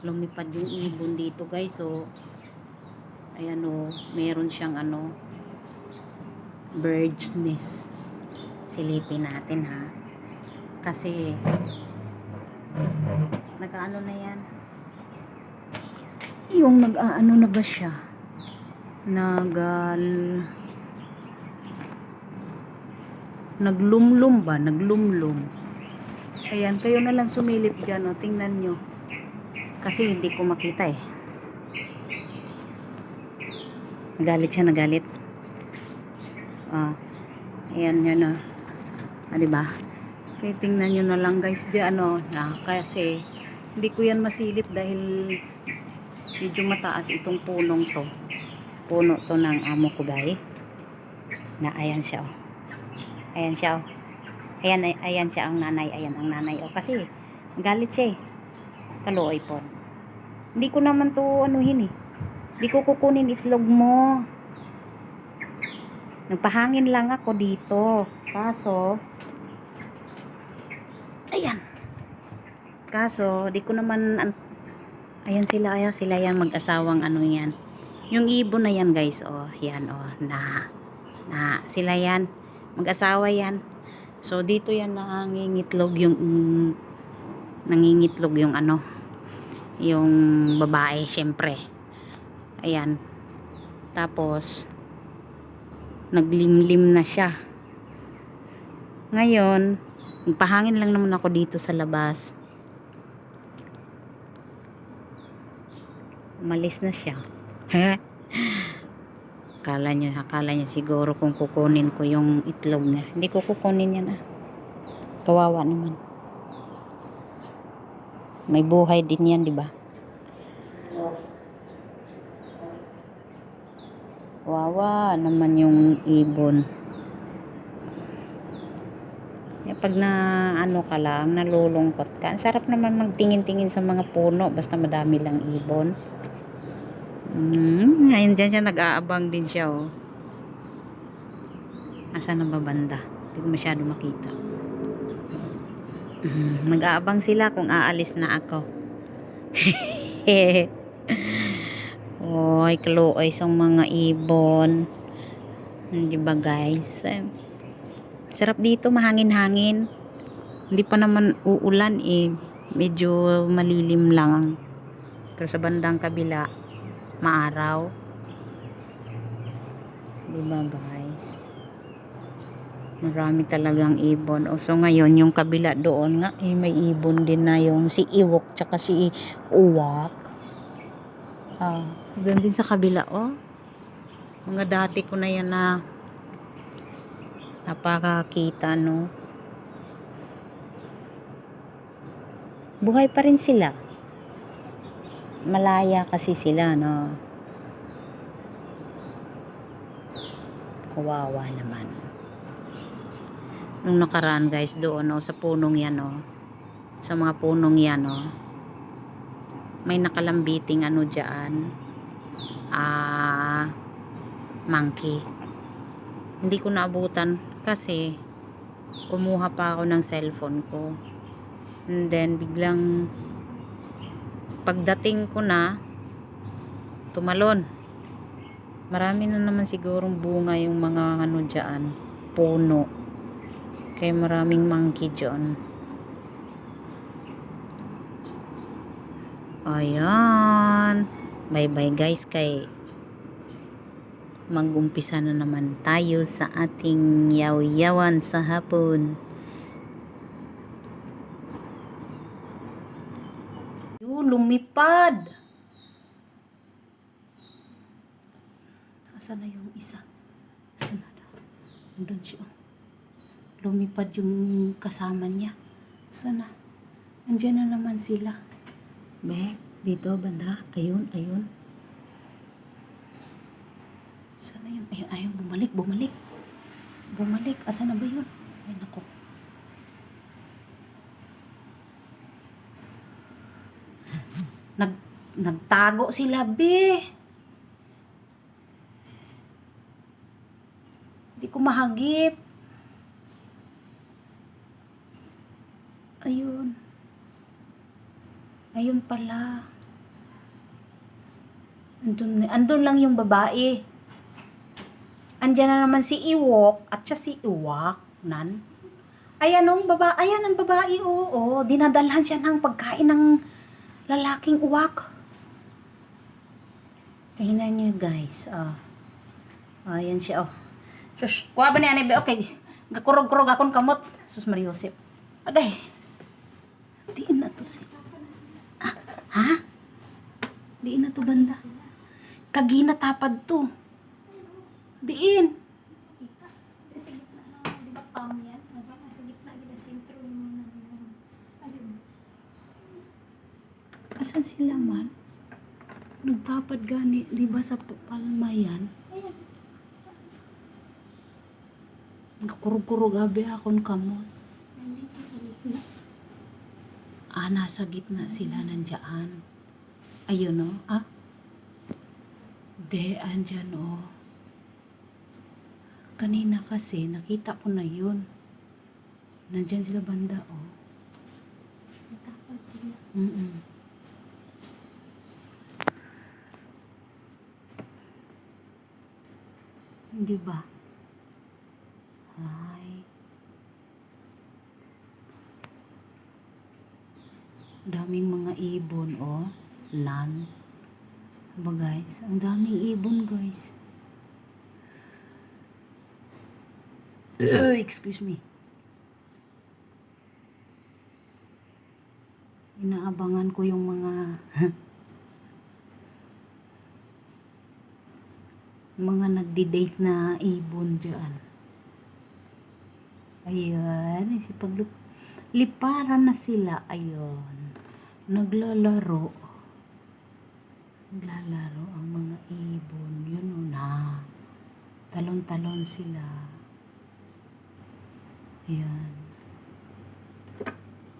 lumipad yung ibon dito guys so ayan o meron siyang ano bird's nest silipin natin ha. Kasi nag-ano na yan. Yung nag-ano na ba siya? Nag uh, naglumlum ba? Naglumlum. Ayan kayo na lang sumilip dyan o tingnan nyo kasi hindi ko makita eh. Nagalit siya nagalit ah ayan yan na. Ah, diba kaya tingnan nyo na lang guys. Dyan ano na kasi hindi ko yan masilip dahil medyo mataas itong punong to. Puno to ng amo ko guys na ayan siya oh. ayan siya oh. ayan, ay- ayan siya ang nanay. Ayan ang nanay oh. kasi galit siya eh kaluoy po. Hindi ko naman to anuhin eh. Hindi ko kukunin itlog mo. Nagpahangin lang ako dito. Kaso ayan. Kaso di ko naman an- ayan sila ayan sila yan mag-asawang ano yan. Yung ibon na yan guys oh yan oh na na sila yan. Mag-asawa yan. So dito yan nangingitlog yung mm, nangingitlog yung ano yung babae syempre. Ayan. Tapos naglimlim na siya. Ngayon magpahangin lang naman ako dito sa labas. Umalis na siya. Akala niya akala niya siguro kung kukunin ko yung itlog niya. Hindi ko kukunin yan ah. Kawawa naman may buhay din yan di ba Wawa naman yung ibon. Eh, pag na ano ka lang, nalulungkot ka. Ang sarap naman magtingin-tingin sa mga puno basta madami lang ibon. Mm, ayun dyan siya nag-aabang din siya oh. Asan ang babanda? Hindi ko masyado makita. Mm, nag-aabang sila kung aalis na ako. Oy, kaluoy sa mga ibon. Di ba guys? Eh, sarap dito, mahangin-hangin. Hindi pa naman uulan eh. Medyo malilim lang. Pero sa bandang kabila, maaraw. Di ba guys? Marami talagang ibon. O so ngayon, yung kabila doon nga, eh, may ibon din na yung si Iwok tsaka si Uwak. Ah, doon din sa kabila, oh. Mga dati ko na yan na napakakita, no. Buhay pa rin sila. Malaya kasi sila, no. Kawawa naman. Nung nakaraan, guys, doon, no, sa punong yan, no. Sa mga punong yan, no. May nakalambiting ano dyan. Ah monkey. Hindi ko naabutan kasi kumuha pa ako ng cellphone ko. And then biglang pagdating ko na tumalon. Marami na naman sigurong bunga yung mga ano dyan puno kaya maraming monkey dyan Ayan. Bye-bye guys kay mag-umpisa na naman tayo sa ating yaw-yawan sa hapon. Yo, lumipad. Asa na yung isa? Asa na daw? Nandun siya. Lumipad yung kasama niya. Sana. Andiyan na naman sila. Be, dito banda. Ayun, ayun. Sana yun? Ayun, ayun, bumalik, bumalik. Bumalik. Asa na ba yun? Ay, nako. Nag, nagtago sila, be. Hindi ko mahagip. Ayun. Ayun pala. Andun, andun lang yung babae. Andiyan na naman si Iwok at siya si Iwak. Nan. Ayan ang baba, ayan ang babae, oo. Dinadalhan siya ng pagkain ng lalaking uwak. Tingnan niyo guys, oh. Oh, ayan siya, oh. Sus, kuha ba niya? Okay, gakurog-kurog akong kamot. Sus, Mariosep. Agay. Diin na to si... Ah, ha? Diin na to banda. Kagina tapad to. Diin. Sa gitna na, di ba palm yan? Nasa gitna, di ba sentro yung ayun. Asan sila man? Nagtapad gani, di ba sa palma yan? Ayun. Kurug-kurug gabi akong kamot. Nandito sa gitna. Nasa gitna sila nandyan. Ayun o, ah. De, andyan o. Kanina kasi, nakita ko na yun. Nandyan sila banda o. Natapad sila. Mm-mm. Hindi ba? Ay. Daming mga ibon, oh. Nan. Ba guys? Ang daming ibon, guys. Oh, excuse me. Inaabangan ko yung mga mga nagdi-date na ibon dyan. Ayan, si paglup liparan na sila. Ayun. Naglalaro. Naglalaro ang mga ibon. Yun o na. Talon-talon sila. Ayan.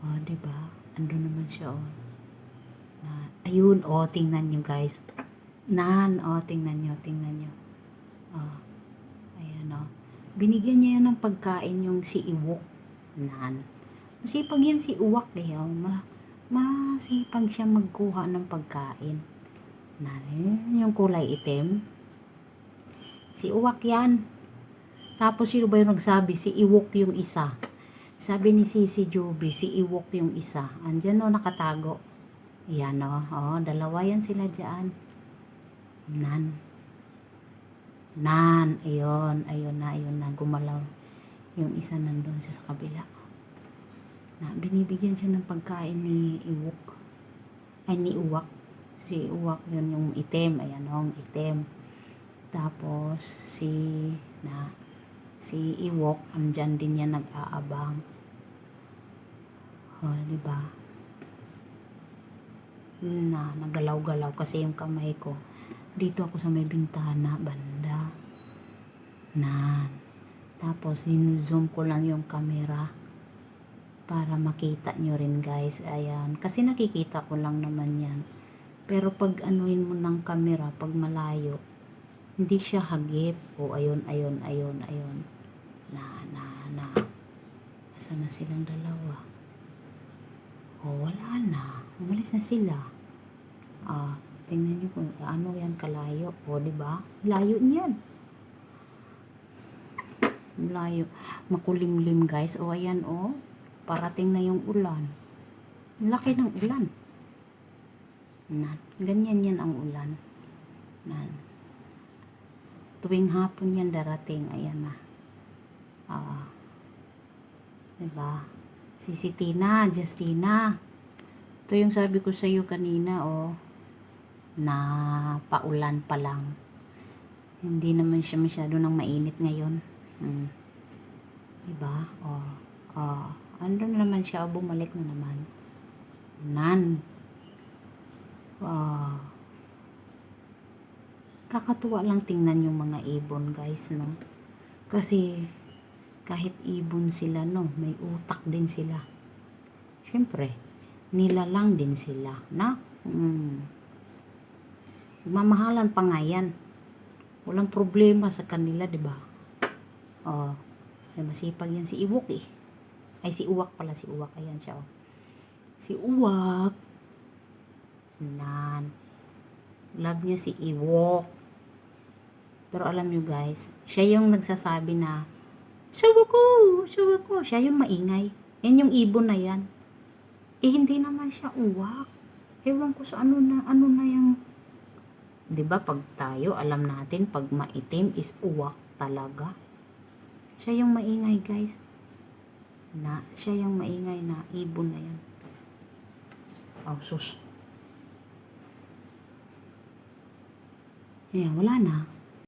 O, oh, diba? Ando naman siya, o. Na, ayun, o, tingnan nyo, guys. Nan, o, tingnan nyo, tingnan nyo. O, ayan, o. Binigyan niya yan ng pagkain yung si Iwok. Nan. Masipag yan si Uwak, eh, o. Ma, masipag siya magkuha ng pagkain. Nan, yun, yung kulay itim. Si Uwak yan. Tapos sino ba yung nagsabi? Si Iwok yung isa. Sabi ni Sisi Joby, si Iwok yung isa. Andyan o, nakatago. Yan o. Oh, dalawa yan sila dyan. Nan. Nan. Ayun. Ayun na. Ayun na. Gumalaw. Yung isa nandun sa kabila. Na, binibigyan siya ng pagkain ni Iwok. Ay, ni Uwak. Si Uwak yun yung itim. Ayan o, ang itim. Tapos, si, na, si Iwok, andyan din yan nag-aabang. O, di ba? Na, nagalaw-galaw kasi yung kamay ko. Dito ako sa may bintana, banda. Nan. Tapos, zoom ko lang yung camera para makita nyo rin guys. Ayan. Kasi nakikita ko lang naman yan. Pero pag anuin mo ng camera, pag malayo, hindi siya hagip. O, ayun, ayun, ayun, ayun. Na, na, na. Asa na silang dalawa? O, wala na. Umalis na sila. Ah, tingnan niyo kung ano yan kalayo. O, ba? Layo niyan. Layo. Makulimlim, guys. O, ayan, o. Parating na yung ulan. Laki ng ulan. Nan. Ganyan yan ang ulan. Nan. Tuwing hapon yan darating. Ayan na. Ah. diba? Si si Tina, Justina. Ito yung sabi ko sa iyo kanina, oh. Na paulan pa lang. Hindi naman siya masyado nang mainit ngayon. Hmm. Diba? Oh. Oh. Andun naman siya. Oh, bumalik na naman. Nan. Wow. Kakatuwa lang tingnan yung mga ibon, guys, no? Kasi, kahit ibon sila, no? May utak din sila. Siyempre, nilalang din sila, na? Hmm. Mamahalan pa nga yan. Walang problema sa kanila, di ba? Oh, masipag yan si Iwok eh. Ay, si Uwak pala, si Uwak. Ayan siya, oh. Si Uwak, nan. Love niya si Ewok. Pero alam nyo guys, siya yung nagsasabi na, Sawa ko! Sawa ko! Siya yung maingay. Yan yung ibon na yan. Eh, hindi naman siya uwak. Ewan ko sa ano na, ano na yung ba pag tayo alam natin pag maitim is uwak talaga. Siya yung maingay, guys. Na, siya yung maingay na ibon na yan. Oh, sus. Ayan, wala na.